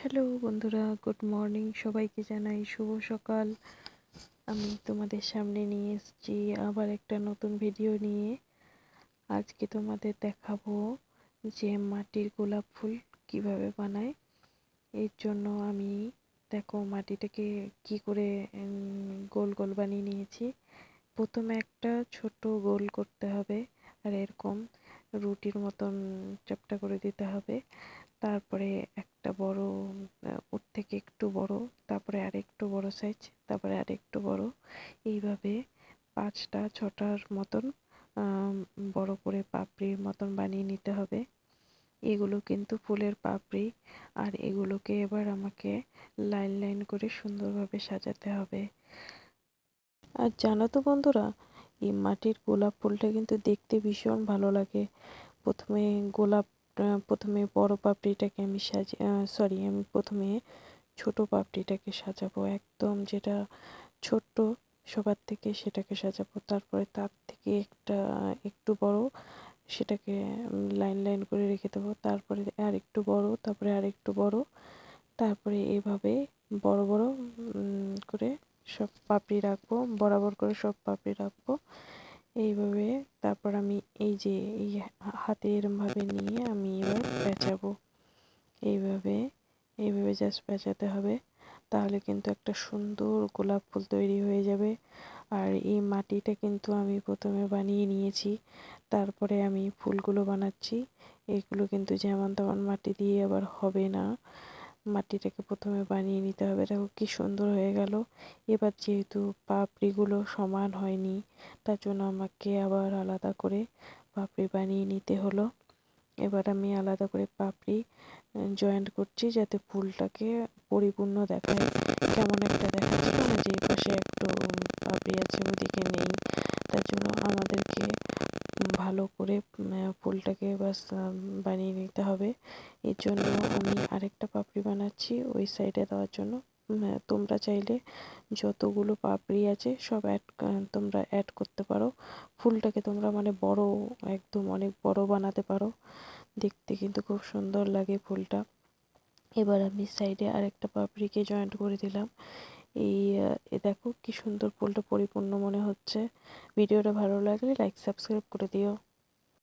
Hello বন্ধুরা good morning সবাইকে জানাই শুভ সকাল। আমি তোমাদের সামনে নিয়ে এসেছি আবার একটা নতুন ভিডিও নিয়ে। আজকে তোমাদের দেখাবো যে মাটির গোলাপ ফুল কীভাবে বানায়। এর জন্য আমি, দেখো, মাটিটাকে কি করে গোল গোল বানিয়ে নিয়েছি। প্রথমে একটা ছোট গোল করতে হবে, আর এরকম রুটির মতন চাপটা করে দিতে হবে। তারপরে একটা বড় ওর থেকে একটু বড়, তারপরে আর একটু বড় সাইজ তারপরে আর একটু বড়। এইভাবে পাঁচটা, ছটার মতন বড় করে পাপড়ির মতন বানিয়ে নিতে হবে। এগুলো কিন্তু ফুলের পাপড়ি, আর এগুলোকে এবার আমাকে লাইন লাইন করে সুন্দরভাবে সাজাতে হবে। আর জানো তো বন্ধুরা, এই মাটির গোলাপ ফুলটা কিন্তু দেখতে ভীষণ ভালো লাগে। প্রথমে গোলাপ প্রথমে বড় পাপড়িটাকে আমি সাজি সরি আমি প্রথমে ছোট পাপড়িটাকে সাজাবো একদম যেটা ছোট্ট, সবার থেকে সেটাকে সাজাবো। তারপরে তার থেকে একটা, একটু বড় সেটাকে লাইন লাইন করে রেখে দেবো। তারপরে আর একটু বড়, তারপরে আর একটু বড়। তারপরে এভাবে বড় বড় করে সব পাপড়ি রাখব, বরাবর করে সব পাপড়ি রাখব। এইভাবে তারপর আমি এই যে এই হাতে এরমভাবে নিয়ে আমি এবার পেঁচাবো। এইভাবে এইভাবে জাস্ট পেঁচাতে হবে। তাহলে কিন্তু একটা সুন্দর গোলাপ ফুল তৈরি হয়ে যাবে। আর এই মাটিটা কিন্তু আমি প্রথমে বানিয়ে নিয়েছি। তারপরে আমি ফুলগুলো বানাচ্ছি। এগুলো কিন্তু যেমন তেমন মাটি দিয়ে আবার হবে না। মাটিটাকে প্রথমে বানিয়ে নিতে হবে। দেখো কি সুন্দর হয়ে গেল। এবার যেহেতু পাপড়িগুলো সমান হয়নি, তার জন্য আমাকে আবার আলাদা করে পাপড়ি বানিয়ে নিতে হলো। এবার আমি আলাদা করে পাপড়ি জয়েন্ট করছি যাতে ফুলটাকে পরিপূর্ণ দেখায়। কেমন একটা দেখাচ্ছে না যে পাশে একটু পাপড়ি আছে ওদিকে নেই তার জন্য আমাদেরকে ভালো করে ফুলটাকে বাস বানিয়ে নিতে হবে। এর জন্য আমি আরেকটা পাপড়ি বানাচ্ছি ওই সাইডে দেওয়ার জন্য। তোমরা চাইলে যতগুলো পাপড়ি আছে সব অ্যাড তোমরা অ্যাড করতে পারো। ফুলটাকে তোমরা মানে বড়, একদম অনেক বড় বানাতে পারো। দেখতে কিন্তু খুব সুন্দর লাগে ফুলটা। এবার আমি সাইডে আরেকটা পাপড়িকে জয়েন্ট করে দিলাম। এই, এ দেখো কি সুন্দর ফুলটা পরিপূর্ণ মনে হচ্ছে। ভিডিওটা ভালো লাগলে লাইক সাবস্ক্রাইব করে দিও।